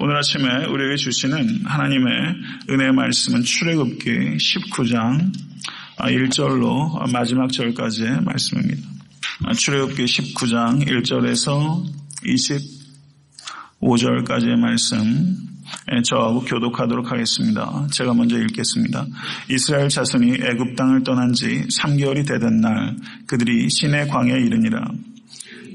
오늘 아침에 우리에게 주시는 하나님의 은혜의 말씀은 출애굽기 19장 1절로 마지막 절까지의 말씀입니다. 출애굽기 19장 1절에서 25절까지의 말씀 저하고 교독하도록 하겠습니다. 제가 먼저 읽겠습니다. 이스라엘 자손이 애굽 땅을 떠난 지 3개월이 되던 날 그들이 시내 광야에 이르니라.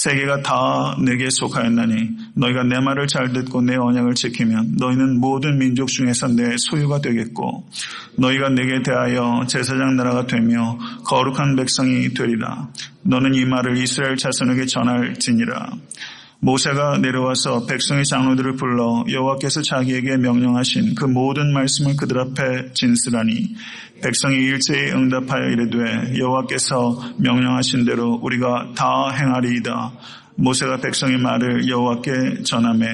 세계가 다 내게 속하였나니 너희가 내 말을 잘 듣고 내 언약을 지키면 너희는 모든 민족 중에서 내 소유가 되겠고 너희가 내게 대하여 제사장 나라가 되며 거룩한 백성이 되리라. 너는 이 말을 이스라엘 자손에게 전할지니라. 모세가 내려와서 백성의 장로들을 불러 여호와께서 자기에게 명령하신 그 모든 말씀을 그들 앞에 진술하니 백성이 일제히 응답하여 이르되 여호와께서 명령하신 대로 우리가 다 행하리이다. 모세가 백성의 말을 여호와께 전하매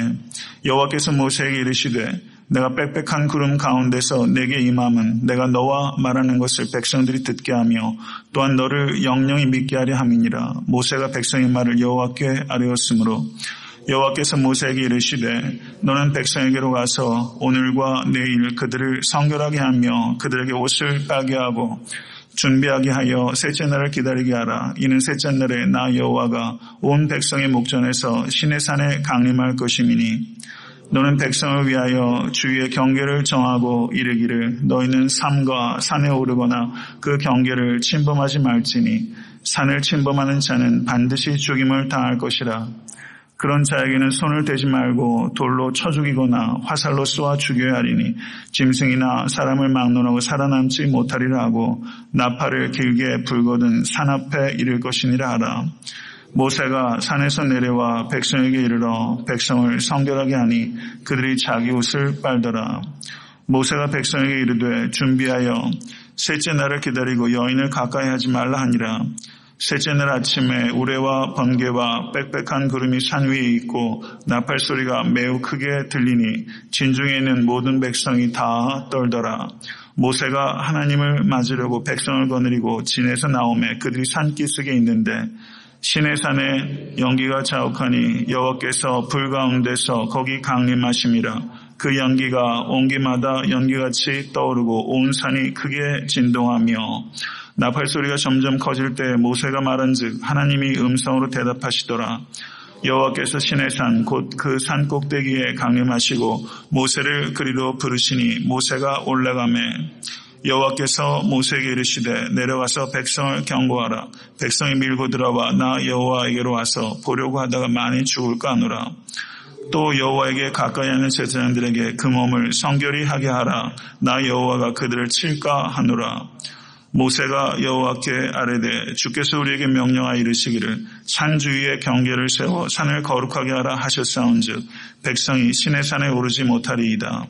여호와께서 모세에게 이르시되 내가 빽빽한 구름 가운데서 내게 임함은 내가 너와 말하는 것을 백성들이 듣게 하며 또한 너를 영영히 믿게 하려 함이니라. 모세가 백성의 말을 여호와께 아뢰었으므로 여호와께서 모세에게 이르시되 너는 백성에게로 가서 오늘과 내일 그들을 성결하게 하며 그들에게 옷을 빨게 하고 준비하게 하여 셋째 날을 기다리게 하라. 이는 셋째 날에 나 여호와가 온 백성의 목전에서 신의 산에 강림할 것임이니 너는 백성을 위하여 주위의 경계를 정하고 이르기를 너희는 삼과 산에 오르거나 그 경계를 침범하지 말지니 산을 침범하는 자는 반드시 죽임을 당할 것이라. 그런 자에게는 손을 대지 말고 돌로 쳐 죽이거나 화살로 쏘아 죽여야 하리니 짐승이나 사람을 막론하고 살아남지 못하리라 하고 나팔을 길게 불거든 산 앞에 이를 것이니라 하라. 모세가 산에서 내려와 백성에게 이르러 백성을 성결하게 하니 그들이 자기 옷을 빨더라. 모세가 백성에게 이르되 준비하여 셋째 날을 기다리고 여인을 가까이 하지 말라 하니라. 셋째 날 아침에 우레와 번개와 빽빽한 구름이 산 위에 있고 나팔 소리가 매우 크게 들리니 진중에 있는 모든 백성이 다 떨더라. 모세가 하나님을 맞으려고 백성을 거느리고 진에서 나오매 그들이 산기슭에 있는데 신의 산에 연기가 자욱하니 여호와께서 불 가운데서 거기 강림하심이라 그 연기가 온기마다 연기같이 떠오르고 온 산이 크게 진동하며 나팔 소리가 점점 커질 때 모세가 말한즉 하나님이 음성으로 대답하시더라 여호와께서 신의 산 곧 그 산 꼭대기에 강림하시고 모세를 그리로 부르시니 모세가 올라가매 여호와께서 모세에게 이르시되 내려가서 백성을 경고하라. 백성이 밀고 들어와 나 여호와에게로 와서 보려고 하다가 많이 죽을까 하노라. 또 여호와에게 가까이 하는 제사장들에게 그 몸을 성결히 하게 하라. 나 여호와가 그들을 칠까 하노라. 모세가 여호와께 아뢰되 주께서 우리에게 명령하여 이르시기를 산 주위에 경계를 세워 산을 거룩하게 하라 하셨사온즉 백성이 신의 산에 오르지 못하리이다.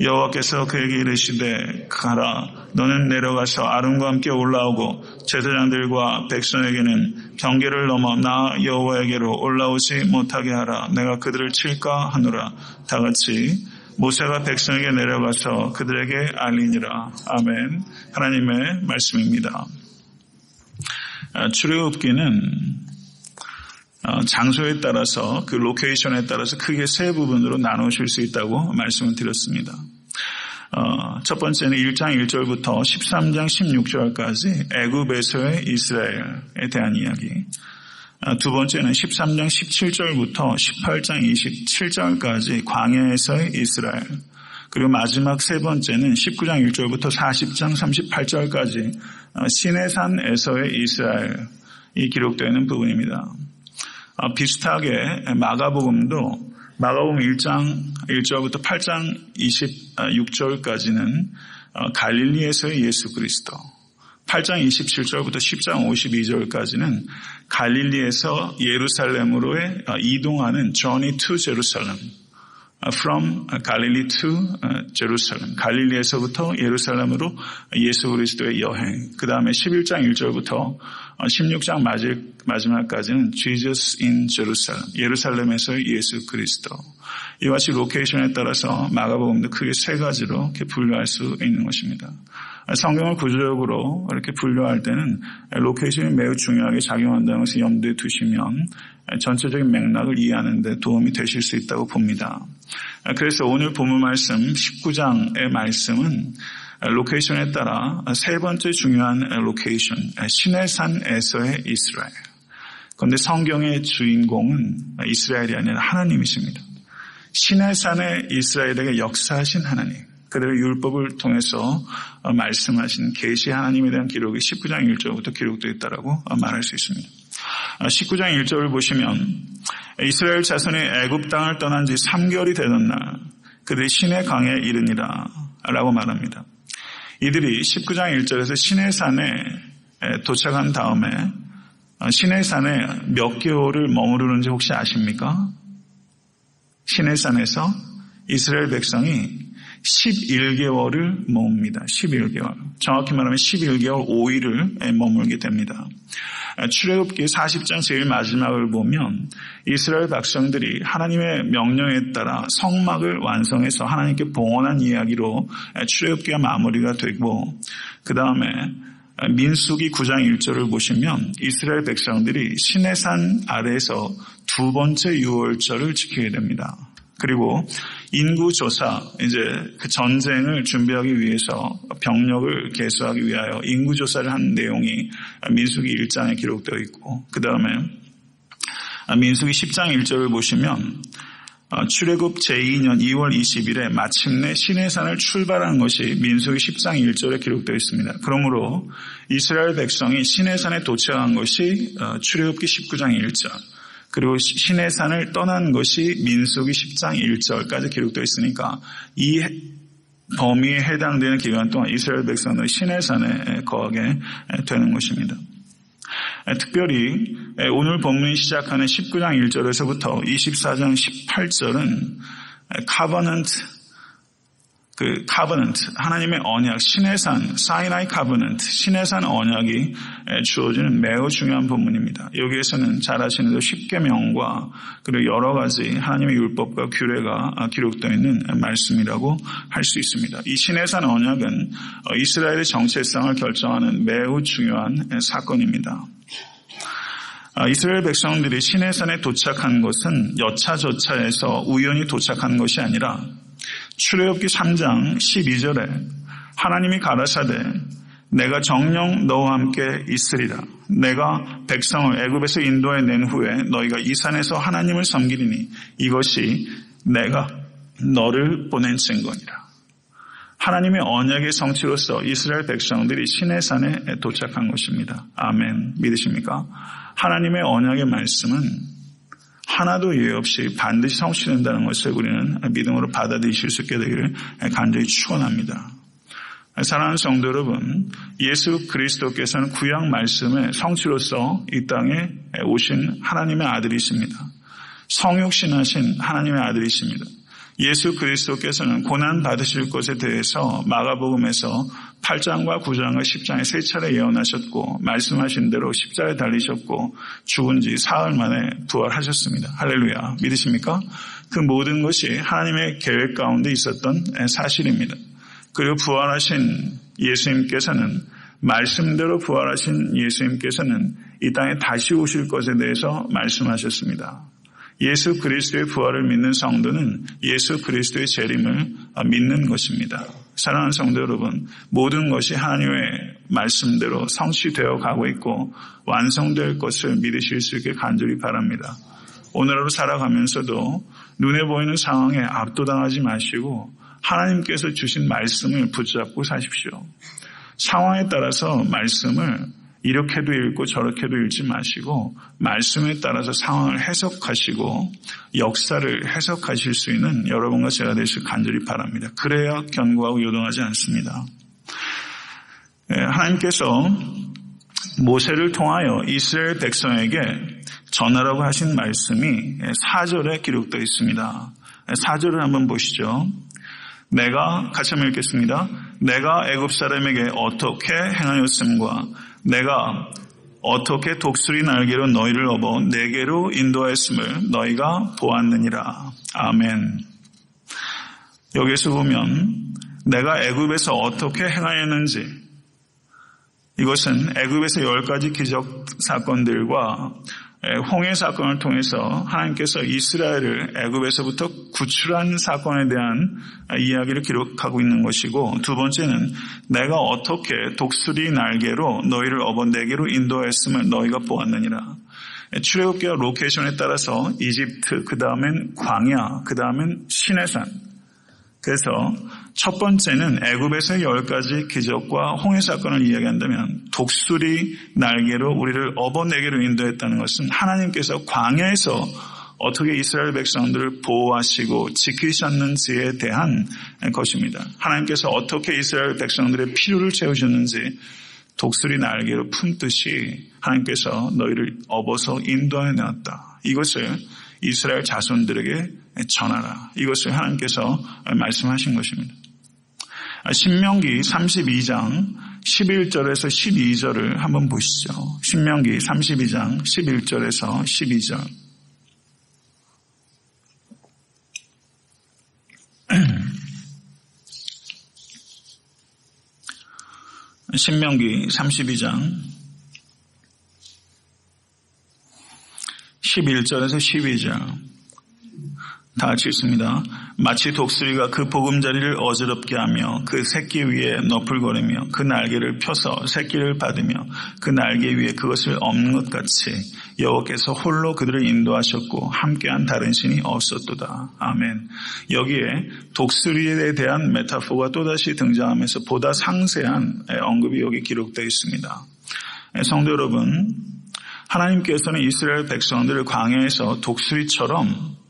여호와께서 그에게 이르시되 가라 너는 내려가서 아름과 함께 올라오고 제사장들과 백성에게는 경계를 넘어 나 여호와에게로 올라오지 못하게 하라 내가 그들을 칠까 하노라 다 같이 모세가 백성에게 내려가서 그들에게 알리니라 아멘 하나님의 말씀입니다 출애굽기는 장소에 따라서 그 로케이션에 따라서 크게 세 부분으로 나누실 수 있다고 말씀을 드렸습니다. 첫 번째는 1장 1절부터 13장 16절까지 애굽에서의 이스라엘에 대한 이야기. 두 번째는 13장 17절부터 18장 27절까지 광야에서의 이스라엘. 그리고 마지막 세 번째는 19장 1절부터 40장 38절까지 시내산에서의 이스라엘이 기록되는 부분입니다. 비슷하게 마가복음도 마가복음 1장 1절부터 8장 26절까지는 갈릴리에서의 예수 그리스도 8장 27절부터 10장 52절까지는 갈릴리에서 예루살렘으로의 이동하는 journey to Jerusalem from Galilee to Jerusalem. 갈릴리에서부터 예루살렘으로 예수 그리스도의 여행. 그 다음에 11장 1절부터 16장 마지막까지는 Jesus in Jerusalem. 예루살렘에서 예수 그리스도. 이와 같이 로케이션에 따라서 마가복음도 크게 세 가지로 분류할 수 있는 것입니다. 성경을 구조적으로 이렇게 분류할 때는 로케이션이 매우 중요하게 작용한다는 것을 염두에 두시면 전체적인 맥락을 이해하는 데 도움이 되실 수 있다고 봅니다. 그래서 오늘 본문 말씀 19장의 말씀은 로케이션에 따라 세 번째 중요한 로케이션, 시내산에서의 이스라엘. 그런데 성경의 주인공은 이스라엘이 아니라 하나님이십니다. 시내산의 이스라엘에게 역사하신 하나님. 그들의 율법을 통해서 말씀하신 계시 하나님에 대한 기록이 19장 1절부터 기록되어 있다고 말할 수 있습니다. 19장 1절을 보시면 이스라엘 자손이 애굽 땅을 떠난 지 3개월이 되던 날 그들이 신의 강에 이르니라 라고 말합니다. 이들이 19장 1절에서 신의 산에 도착한 다음에 신의 산에 몇 개월을 머무르는지 혹시 아십니까? 신의 산에서 이스라엘 백성이 11개월을 머뭅니다. 11개월. 정확히 말하면 11개월 5일을 머물게 됩니다. 출애굽기 40장 제일 마지막을 보면 이스라엘 백성들이 하나님의 명령에 따라 성막을 완성해서 하나님께 봉헌한 이야기로 출애굽기가 마무리가 되고 그 다음에 민수기 9장 1절을 보시면 이스라엘 백성들이 시내산 아래에서 두 번째 유월절을 지키게 됩니다. 그리고 인구조사, 이제 그 전쟁을 준비하기 위해서 병력을 개수하기 위하여 인구조사를 한 내용이 민수기 1장에 기록되어 있고, 그 다음에 민수기 10장 1절을 보시면 출애굽 제2년 2월 20일에 마침내 시내산을 출발한 것이 민수기 10장 1절에 기록되어 있습니다. 그러므로 이스라엘 백성이 시내산에 도착한 것이 출애굽기 19장 1절, 그리고 신의 산을 떠난 것이 민수기 10장 1절까지 기록되어 있으니까 이 범위에 해당되는 기간 동안 이스라엘 백성은 신의 산에 거하게 되는 것입니다. 특별히 오늘 본문이 시작하는 19장 1절에서부터 24장 18절은 카버넌트 그 카버넌트 하나님의 언약 신의 산 사이나이 카버넌트 신의 산 언약이 주어지는 매우 중요한 본문입니다. 여기에서는 잘 아시는 대로 십계명과 그리고 여러 가지 하나님의 율법과 규례가 기록되어 있는 말씀이라고 할 수 있습니다. 이 신의 산 언약은 이스라엘의 정체성을 결정하는 매우 중요한 사건입니다. 이스라엘 백성들이 신의 산에 도착한 것은 여차저차해서 우연히 도착한 것이 아니라 출애굽기 3장 12절에 하나님이 가라사대 내가 정령 너와 함께 있으리라. 내가 백성을 애굽에서 인도해 낸 후에 너희가 이 산에서 하나님을 섬기리니 이것이 내가 너를 보낸 증거니라. 하나님의 언약의 성취로서 이스라엘 백성들이 신의 산에 도착한 것입니다. 아멘. 믿으십니까? 하나님의 언약의 말씀은 하나도 예외 없이 반드시 성취된다는 것을 우리는 믿음으로 받아들이실 수 있게 되기를 간절히 축원합니다. 사랑하는 성도 여러분, 예수 그리스도께서는 구약 말씀의 성취로서 이 땅에 오신 하나님의 아들이십니다. 성육신하신 하나님의 아들이십니다. 예수 그리스도께서는 고난 받으실 것에 대해서 마가복음에서 8장과 9장과 10장에 세 차례 예언하셨고 말씀하신 대로 십자에 달리셨고 죽은 지 사흘 만에 부활하셨습니다. 할렐루야. 믿으십니까? 그 모든 것이 하나님의 계획 가운데 있었던 사실입니다. 그리고 부활하신 예수님께서는 말씀대로 부활하신 예수님께서는 이 땅에 다시 오실 것에 대해서 말씀하셨습니다. 예수 그리스도의 부활을 믿는 성도는 예수 그리스도의 재림을 믿는 것입니다. 사랑하는 성도 여러분, 모든 것이 하나님의 말씀대로 성취되어 가고 있고 완성될 것을 믿으실 수 있게 간절히 바랍니다. 오늘 하루 살아가면서도 눈에 보이는 상황에 압도당하지 마시고 하나님께서 주신 말씀을 붙잡고 사십시오. 상황에 따라서 말씀을 이렇게도 읽고 저렇게도 읽지 마시고 말씀에 따라서 상황을 해석하시고 역사를 해석하실 수 있는 여러분과 제가 되실 간절히 바랍니다. 그래야 견고하고 요동하지 않습니다. 예, 하나님께서 모세를 통하여 이스라엘 백성에게 전하라고 하신 말씀이 4절에 기록되어 있습니다. 4절을 한번 보시죠. 내가 같이 한번 읽겠습니다. 내가 애굽 사람에게 어떻게 행하였음과 내가 어떻게 독수리 날개로 너희를 업어 내게로 인도하였음을 너희가 보았느니라. 아멘. 여기서 보면 내가 애굽에서 어떻게 행하였는지 이것은 애굽에서 열 가지 기적 사건들과 홍해 사건을 통해서 하나님께서 이스라엘을 애굽에서부터 구출한 사건에 대한 이야기를 기록하고 있는 것이고 두 번째는 내가 어떻게 독수리 날개로 너희를 업어 내게로 인도했음을 너희가 보았느니라. 출애굽기와 로케이션에 따라서 이집트, 그 다음엔 광야, 그 다음엔 시내산. 그래서 첫 번째는 애굽에서의 열 가지 기적과 홍해 사건을 이야기한다면 독수리 날개로 우리를 업어내기로 인도했다는 것은 하나님께서 광야에서 어떻게 이스라엘 백성들을 보호하시고 지키셨는지에 대한 것입니다. 하나님께서 어떻게 이스라엘 백성들의 필요를 채우셨는지 독수리 날개로 품듯이 하나님께서 너희를 업어서 인도하여 내었다. 이것을 이스라엘 자손들에게 전하라. 이것을 하나님께서 말씀하신 것입니다. 신명기 32장 11절에서 12절을 한번 보시죠. 신명기 32장 11절에서 12절. 신명기 32장 11절에서 12절. 다 같이 읽습니다. 마치 독수리가 그 보금자리를 어지럽게 하며 그 새끼 위에 너풀거리며 그 날개를 펴서 새끼를 받으며 그 날개 위에 그것을 없는 것 같이 여호와께서 홀로 그들을 인도하셨고 함께한 다른 신이 없었도다. 아멘. 여기에 독수리에 대한 메타포가 또다시 등장하면서 보다 상세한 언급이 여기 기록되어 있습니다. 성도 여러분, 하나님께서는 이스라엘 백성들을 광야에서 독수리처럼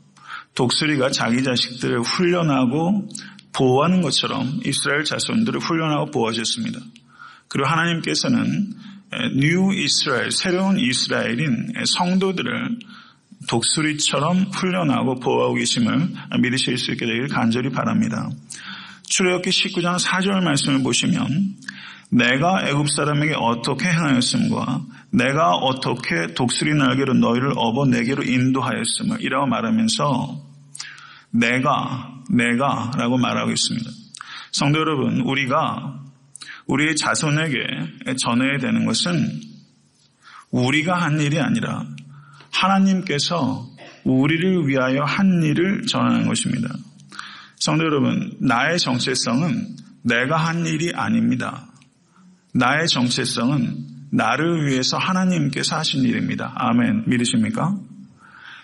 독수리가 자기 자식들을 훈련하고 보호하는 것처럼 이스라엘 자손들을 훈련하고 보호하셨습니다. 그리고 하나님께서는 뉴 이스라엘, 새로운 이스라엘인 성도들을 독수리처럼 훈련하고 보호하고 계심을 믿으실 수 있게 되길 간절히 바랍니다. 출애굽기 19장 4절 말씀을 보시면 내가 애굽 사람에게 어떻게 행하였음과 내가 어떻게 독수리 날개로 너희를 업어 내게로 인도하였음을 이라고 말하면서 내가 내가 라고 말하고 있습니다. 성도 여러분, 우리가 우리의 자손에게 전해야 되는 것은 우리가 한 일이 아니라 하나님께서 우리를 위하여 한 일을 전하는 것입니다. 성도 여러분, 나의 정체성은 내가 한 일이 아닙니다. 나의 정체성은 나를 위해서 하나님께서 하신 일입니다. 아멘. 믿으십니까?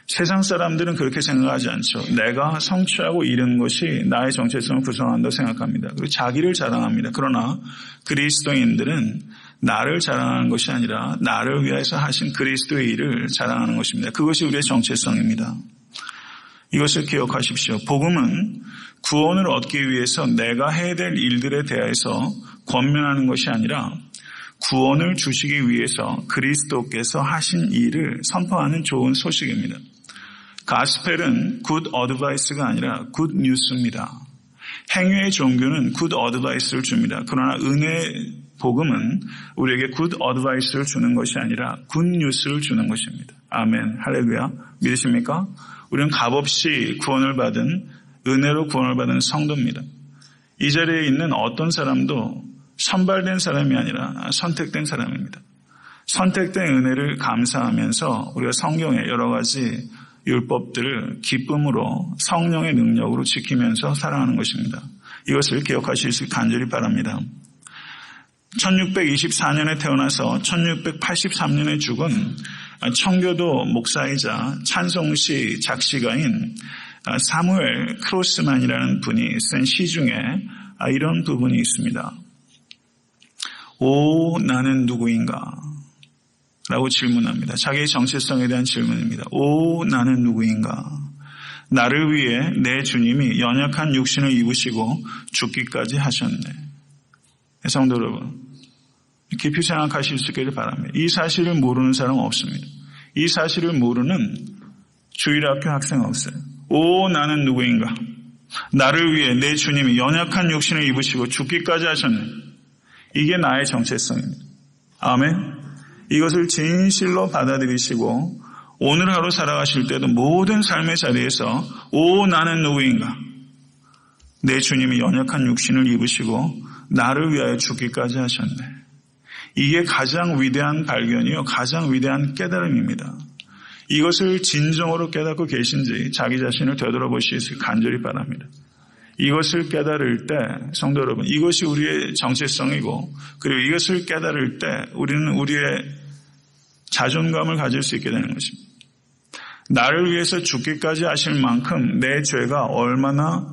세상 사람들은 그렇게 생각하지 않죠. 내가 성취하고 이룬 것이 나의 정체성을 구성한다고 생각합니다. 그리고 자기를 자랑합니다. 그러나 그리스도인들은 나를 자랑하는 것이 아니라 나를 위해서 하신 그리스도의 일을 자랑하는 것입니다. 그것이 우리의 정체성입니다. 이것을 기억하십시오. 복음은 구원을 얻기 위해서 내가 해야 될 일들에 대해서 권면하는 것이 아니라 구원을 주시기 위해서 그리스도께서 하신 일을 선포하는 좋은 소식입니다. 가스펠은 굿 어드바이스가 아니라 굿 뉴스입니다. 행위의 종교는 굿 어드바이스를 줍니다. 그러나 은혜 복음은 우리에게 굿 어드바이스를 주는 것이 아니라 굿 뉴스를 주는 것입니다. 아멘. 할렐루야. 믿으십니까? 우리는 값없이 구원을 받은 은혜로 구원을 받은 성도입니다. 이 자리에 있는 어떤 사람도 선발된 사람이 아니라 선택된 사람입니다. 선택된 은혜를 감사하면서 우리가 성경의 여러 가지 율법들을 기쁨으로 성령의 능력으로 지키면서 살아가는 것입니다. 이것을 기억하실 수 간절히 바랍니다. 1624년에 태어나서 1683년에 죽은 청교도 목사이자 찬송시 작시가인 사무엘 크로스만이라는 분이 쓴 시 중에 이런 부분이 있습니다. 오, 나는 누구인가? 라고 질문합니다. 자기의 정체성에 대한 질문입니다. 오, 나는 누구인가? 나를 위해 내 주님이 연약한 육신을 입으시고 죽기까지 하셨네. 성도 여러분, 깊이 생각하실 수 있기를 바랍니다. 이 사실을 모르는 사람은 없습니다. 이 사실을 모르는 주일학교 학생 없어요. 오 나는 누구인가? 나를 위해 내 주님이 연약한 육신을 입으시고 죽기까지 하셨네. 이게 나의 정체성입니다. 아멘. 이것을 진실로 받아들이시고 오늘 하루 살아가실 때도 모든 삶의 자리에서 오 나는 누구인가? 내 주님이 연약한 육신을 입으시고 나를 위하여 죽기까지 하셨네. 이게 가장 위대한 발견이요. 가장 위대한 깨달음입니다. 이것을 진정으로 깨닫고 계신지 자기 자신을 되돌아보시길 간절히 바랍니다. 이것을 깨달을 때, 성도 여러분, 이것이 우리의 정체성이고, 그리고 이것을 깨달을 때 우리는 우리의 자존감을 가질 수 있게 되는 것입니다. 나를 위해서 죽기까지 하실 만큼 내 죄가 얼마나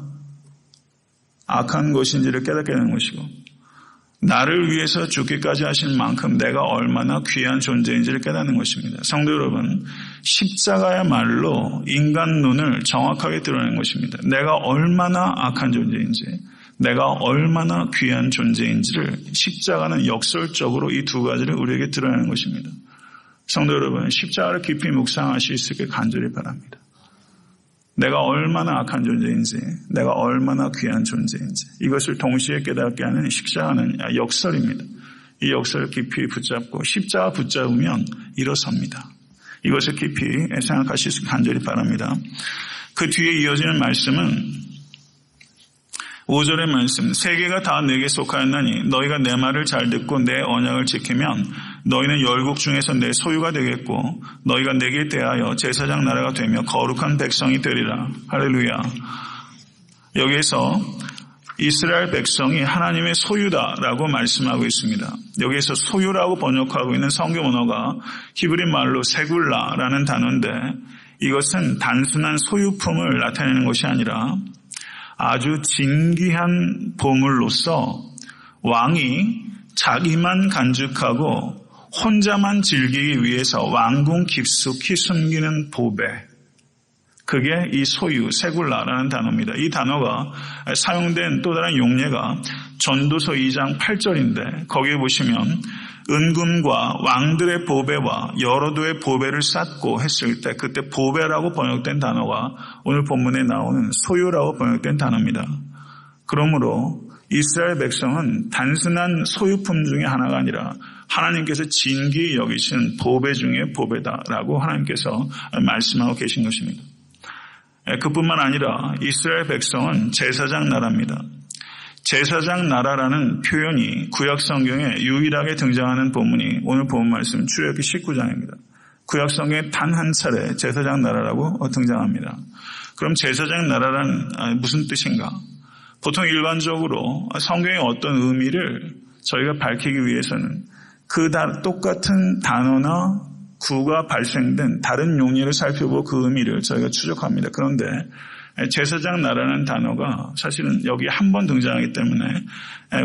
악한 것인지를 깨닫게 되는 것이고, 나를 위해서 죽기까지 하신 만큼 내가 얼마나 귀한 존재인지를 깨닫는 것입니다. 성도 여러분, 십자가야말로 인간 눈을 정확하게 드러내는 것입니다. 내가 얼마나 악한 존재인지, 내가 얼마나 귀한 존재인지를 십자가는 역설적으로 이 두 가지를 우리에게 드러내는 것입니다. 성도 여러분, 십자가를 깊이 묵상하실 수 있게 간절히 바랍니다. 내가 얼마나 악한 존재인지, 내가 얼마나 귀한 존재인지, 이것을 동시에 깨닫게 하는 십자가는 역설입니다. 이 역설을 깊이 붙잡고 십자가 붙잡으면 일어섭니다. 이것을 깊이 생각하실 수 간절히 바랍니다. 그 뒤에 이어지는 말씀은 5절의 말씀, 세계가 다 내게 속하였나니 너희가 내 말을 잘 듣고 내 언약을 지키면 너희는 열국 중에서 내 소유가 되겠고 너희가 내게 대하여 제사장 나라가 되며 거룩한 백성이 되리라. 할렐루야. 여기에서 이스라엘 백성이 하나님의 소유다라고 말씀하고 있습니다. 여기에서 소유라고 번역하고 있는 성경 언어가 히브리 말로 세굴라라는 단어인데 이것은 단순한 소유품을 나타내는 것이 아니라 아주 진귀한 보물로서 왕이 자기만 간직하고 혼자만 즐기기 위해서 왕궁 깊숙이 숨기는 보배. 그게 이 소유, 세굴라라는 단어입니다. 이 단어가 사용된 또 다른 용례가 전도서 2장 8절인데 거기에 보시면 은금과 왕들의 보배와 여러 도의 보배를 쌓고 했을 때 그때 보배라고 번역된 단어가 오늘 본문에 나오는 소유라고 번역된 단어입니다. 그러므로 이스라엘 백성은 단순한 소유품 중에 하나가 아니라 하나님께서 진기 여기신 보배 중에 보배다라고 하나님께서 말씀하고 계신 것입니다. 그뿐만 아니라 이스라엘 백성은 제사장 나라입니다. 제사장 나라라는 표현이 구약 성경에 유일하게 등장하는 본문이 오늘 본 말씀 출애굽기 19장입니다. 구약 성경에 단 한 차례 제사장 나라라고 등장합니다. 그럼 제사장 나라란 무슨 뜻인가? 보통 일반적으로 성경의 어떤 의미를 저희가 밝히기 위해서는 그 똑같은 단어나 구가 발생된 다른 용례를 살펴보고 그 의미를 저희가 추적합니다. 그런데 제사장 나라는 단어가 사실은 여기 한 번 등장하기 때문에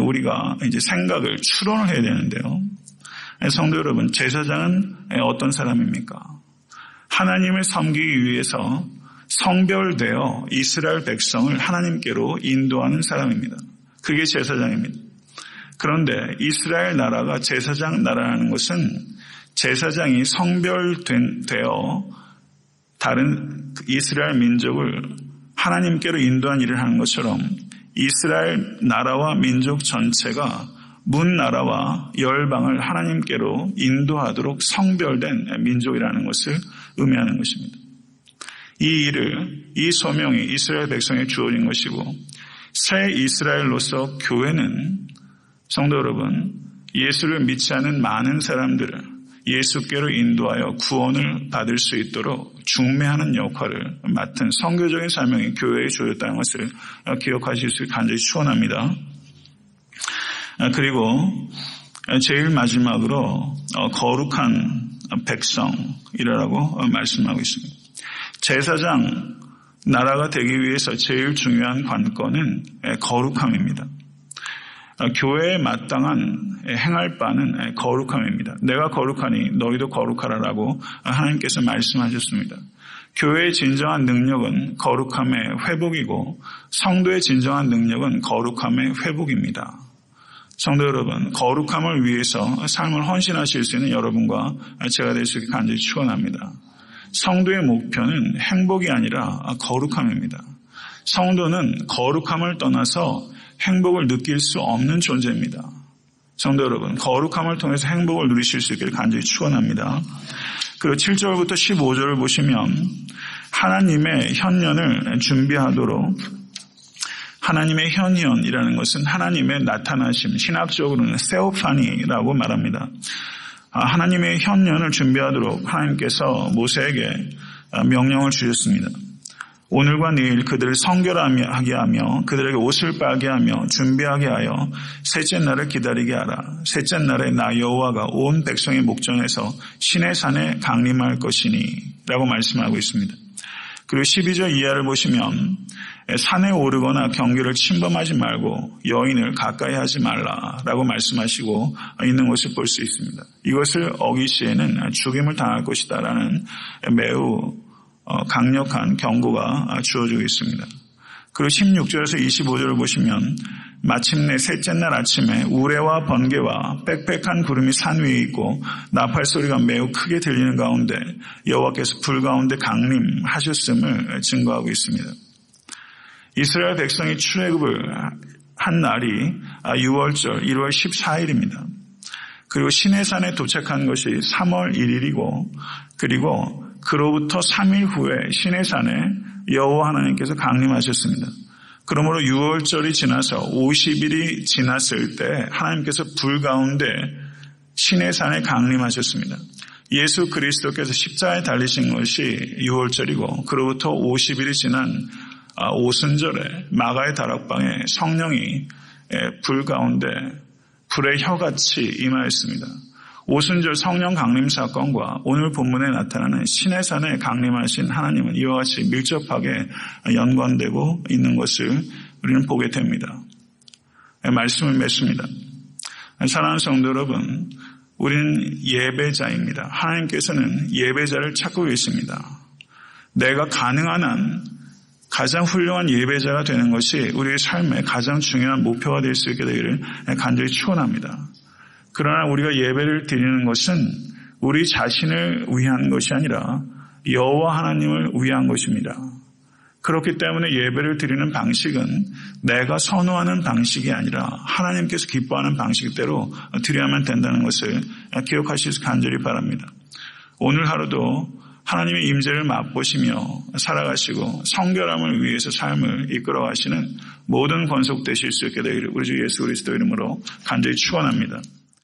우리가 이제 생각을 추론을 해야 되는데요. 성도 여러분, 제사장은 어떤 사람입니까? 하나님을 섬기기 위해서 성별되어 이스라엘 백성을 하나님께로 인도하는 사람입니다. 그게 제사장입니다. 그런데 이스라엘 나라가 제사장 나라라는 것은 제사장이 성별되어 다른 이스라엘 민족을 하나님께로 인도한 일을 하는 것처럼 이스라엘 나라와 민족 전체가 문 나라와 열방을 하나님께로 인도하도록 성별된 민족이라는 것을 의미하는 것입니다. 이 일을 이 소명이 이스라엘 백성에 주어진 것이고 새 이스라엘로서 교회는 성도 여러분 예수를 믿지 않은 많은 사람들을 예수께로 인도하여 구원을 받을 수 있도록 중매하는 역할을 맡은 성교적인 사명이 교회에 주어졌다는 것을 기억하실 수 간절히 축원합니다. 그리고 제일 마지막으로 거룩한 백성이라고 말씀하고 있습니다. 제사장 나라가 되기 위해서 제일 중요한 관건은 거룩함입니다. 교회에 마땅한 행할 바는 거룩함입니다. 내가 거룩하니 너희도 거룩하라라고 하나님께서 말씀하셨습니다. 교회의 진정한 능력은 거룩함의 회복이고 성도의 진정한 능력은 거룩함의 회복입니다. 성도 여러분, 거룩함을 위해서 삶을 헌신하실 수 있는 여러분과 제가 될 수 있게 간절히 축원합니다. 성도의 목표는 행복이 아니라 거룩함입니다. 성도는 거룩함을 떠나서 행복을 느낄 수 없는 존재입니다. 성도 여러분, 거룩함을 통해서 행복을 누리실 수 있기를 간절히 축원합니다. 그리고 7절부터 15절을 보시면 하나님의 현년을 준비하도록 하나님의 현현이라는 것은 하나님의 나타나심, 신학적으로는 세오파니라고 말합니다. 아, 하나님의 현년을 준비하도록 하나님께서 모세에게 명령을 주셨습니다. 오늘과 내일 그들을 성결하게 하며 그들에게 옷을 빨게 하며 준비하게 하여 셋째 날을 기다리게 하라. 셋째 날에 나 여호와가 온 백성의 목전에서 신의 산에 강림할 것이니 라고 말씀하고 있습니다. 그리고 12절 이하를 보시면 산에 오르거나 경계를 침범하지 말고 여인을 가까이 하지 말라라고 말씀하시고 있는 것을 볼 수 있습니다. 이것을 어기시에는 죽임을 당할 것이다라는 매우 어, 강력한 경고가 주어지고 있습니다. 그리고 16절에서 25절을 보시면 마침내 셋째 날 아침에 우레와 번개와 빽빽한 구름이 산 위에 있고 나팔 소리가 매우 크게 들리는 가운데 여호와께서 불 가운데 강림하셨음을 증거하고 있습니다. 이스라엘 백성이 출애굽을 한 날이 6월절 1월 14일입니다. 그리고 시내산에 도착한 것이 3월 1일이고 그리고 그로부터 3일 후에 시내산에 여호와 하나님께서 강림하셨습니다. 그러므로 6월절이 지나서 50일이 지났을 때 하나님께서 불 가운데 시내산에 강림하셨습니다. 예수 그리스도께서 십자에 달리신 것이 6월절이고 그로부터 50일이 지난 오순절에 마가의 다락방에 성령이 불 가운데 불의 혀같이 임하였습니다. 오순절 성령 강림 사건과 오늘 본문에 나타나는 신해산에 강림하신 하나님은 이와 같이 밀접하게 연관되고 있는 것을 우리는 보게 됩니다. 말씀을 맺습니다. 사랑하는 성도 여러분, 우리는 예배자입니다. 하나님께서는 예배자를 찾고 계십니다. 내가 가능한 한 가장 훌륭한 예배자가 되는 것이 우리의 삶의 가장 중요한 목표가 될 수 있게 되기를 간절히 축원합니다. 그러나 우리가 예배를 드리는 것은 우리 자신을 위한 것이 아니라 여호와 하나님을 위한 것입니다. 그렇기 때문에 예배를 드리는 방식은 내가 선호하는 방식이 아니라 하나님께서 기뻐하는 방식대로 드려야만 된다는 것을 기억하시길 간절히 바랍니다. 오늘 하루도 하나님의 임재를 맛보시며 살아가시고 성결함을 위해서 삶을 이끌어 가시는 모든 권속 되실 수 있게 되기를 우리 주 예수 그리스도 이름으로 간절히 축원합니다.